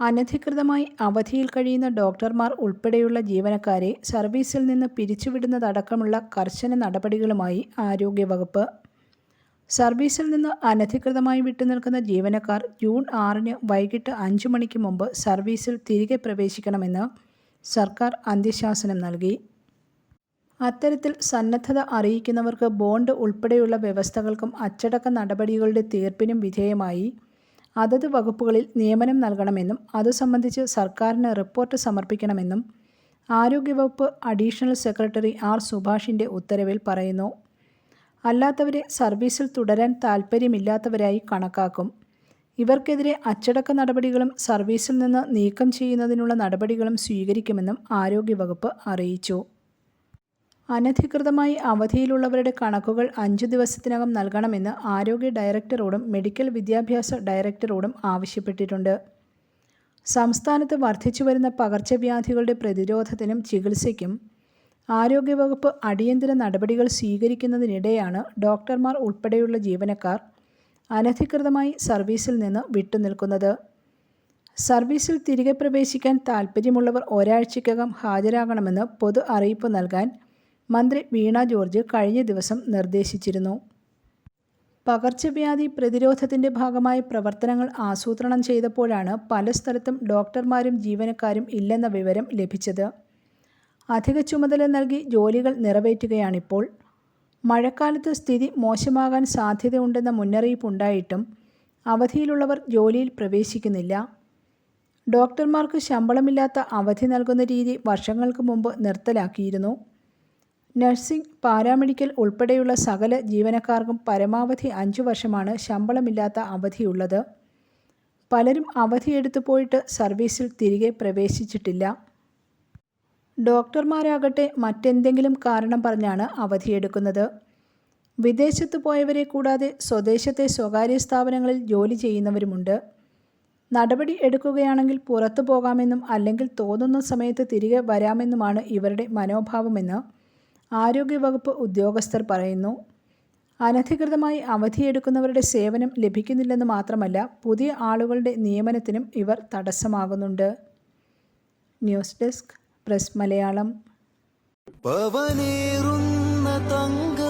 അനധികൃതമായി അവധിയിൽ കഴിയുന്ന ഡോക്ടർമാർ ഉൾപ്പെടെയുള്ള ജീവനക്കാരെ സർവീസിൽ നിന്ന് പിരിച്ചുവിടുന്നതടക്കമുള്ള കർശന നടപടികളുമായി ആരോഗ്യവകുപ്പ്. സർവീസിൽ നിന്ന് അനധികൃതമായി വിട്ടുനിൽക്കുന്ന ജീവനക്കാർ ജൂൺ ആറിന് വൈകിട്ട് അഞ്ച് മണിക്ക് മുമ്പ് സർവീസിൽ തിരികെ പ്രവേശിക്കണമെന്ന് സർക്കാർ അന്ത്യശാസനം നൽകി. അത്തരത്തിൽ സന്നദ്ധത അറിയിക്കുന്നവർക്ക് ബോണ്ട് ഉൾപ്പെടെയുള്ള വ്യവസ്ഥകൾക്കും അച്ചടക്ക നടപടികളുടെ തീർപ്പിനും വിധേയമായി അതത് വകുപ്പുകളിൽ നിയമനം നൽകണമെന്നും അതു സംബന്ധിച്ച് സർക്കാരിന് റിപ്പോർട്ട് സമർപ്പിക്കണമെന്നും ആരോഗ്യവകുപ്പ് അഡീഷണൽ സെക്രട്ടറി ആർ സുഭാഷിന്റെ ഉത്തരവിൽ പറയുന്നു. അല്ലാത്തവരെ സർവീസിൽ തുടരാൻ താൽപ്പര്യമില്ലാത്തവരായി കണക്കാക്കും. ഇവർക്കെതിരെ അച്ചടക്ക നടപടികളും സർവീസിൽ നിന്ന് നീക്കം ചെയ്യുന്നതിനുള്ള നടപടികളും സ്വീകരിക്കുമെന്നും ആരോഗ്യവകുപ്പ് അറിയിച്ചു. അനധികൃതമായി അവധിയിലുള്ളവരുടെ കണക്കുകൾ അഞ്ചു ദിവസത്തിനകം നൽകണമെന്ന് ആരോഗ്യ ഡയറക്ടറോടും മെഡിക്കൽ വിദ്യാഭ്യാസ ഡയറക്ടറോടും ആവശ്യപ്പെട്ടിട്ടുണ്ട്. സംസ്ഥാനത്ത് വർദ്ധിച്ചു വരുന്ന പകർച്ചവ്യാധികളുടെ പ്രതിരോധത്തിനും ചികിത്സയ്ക്കും ആരോഗ്യവകുപ്പ് അടിയന്തര നടപടികൾ സ്വീകരിക്കുന്നതിനിടെയാണ് ഡോക്ടർമാർ ഉൾപ്പെടെയുള്ള ജീവനക്കാർ അനധികൃതമായി സർവീസിൽ നിന്ന് വിട്ടുനിൽക്കുന്നത്. സർവീസിൽ തിരികെ പ്രവേശിക്കാൻ താൽപ്പര്യമുള്ളവർ ഒരാഴ്ചയ്ക്കകം ഹാജരാകണമെന്ന് പൊതു അറിയിപ്പ് നൽകാൻ മന്ത്രി വീണ ജോർജ് കഴിഞ്ഞ ദിവസം നിർദ്ദേശിച്ചിരുന്നു. പകർച്ചവ്യാധി പ്രതിരോധത്തിന്റെ ഭാഗമായി പ്രവർത്തനങ്ങൾ ആസൂത്രണം ചെയ്തപ്പോഴാണ് പല സ്ഥലത്തും ഡോക്ടർമാരും ജീവനക്കാരും ഇല്ലെന്ന വിവരം ലഭിച്ചത്. അധിക ചുമതല നൽകി ജോലികൾ നിറവേറ്റുകയാണിപ്പോൾ. മഴക്കാലത്ത് സ്ഥിതി മോശമാകാൻ സാധ്യതയുണ്ടെന്ന മുന്നറിയിപ്പുണ്ടായിട്ടും അവധിയിലുള്ളവർ ജോലിയിൽ പ്രവേശിക്കുന്നില്ല. ഡോക്ടർമാർക്ക് ശമ്പളമില്ലാത്ത അവധി നൽകുന്ന രീതി വർഷങ്ങൾക്ക് മുമ്പ് നിർത്തലാക്കിയിരുന്നു. നഴ്സിംഗ് പാരാമെഡിക്കൽ ഉൾപ്പെടെയുള്ള സകല ജീവനക്കാർക്കും പരമാവധി അഞ്ചു വർഷമാണ് ശമ്പളമില്ലാത്ത അവധിയുള്ളത്. പലരും അവധിയെടുത്തു പോയിട്ട് സർവീസിൽ തിരികെ പ്രവേശിച്ചിട്ടില്ല. ഡോക്ടർമാരാകട്ടെ മറ്റെന്തെങ്കിലും കാരണം പറഞ്ഞാണ് അവധിയെടുക്കുന്നത്. വിദേശത്ത് പോയവരെ കൂടാതെ സ്വദേശത്തെ സ്വകാര്യ സ്ഥാപനങ്ങളിൽ ജോലി ചെയ്യുന്നവരുമുണ്ട്. നടപടി എടുക്കുകയാണെങ്കിൽ പുറത്തു പോകാമെന്നും അല്ലെങ്കിൽ തോന്നുന്ന സമയത്ത് തിരികെ വരാമെന്നുമാണ് ഇവരുടെ മനോഭാവമെന്ന് ആരോഗ്യവകുപ്പ് ഉദ്യോഗസ്ഥർ പറയുന്നു അനധികൃതമായി അവധിയെടുക്കുന്നവരുടെ സേവനം ലഭിക്കുന്നില്ലെന്ന് മാത്രമല്ല പുതിയ ആളുകളുടെ നിയമനത്തിനും ഇവർ തടസ്സമാകുന്നുണ്ട്. News desk press Malayalam. പവനേറുന്ന തങ്കമാണു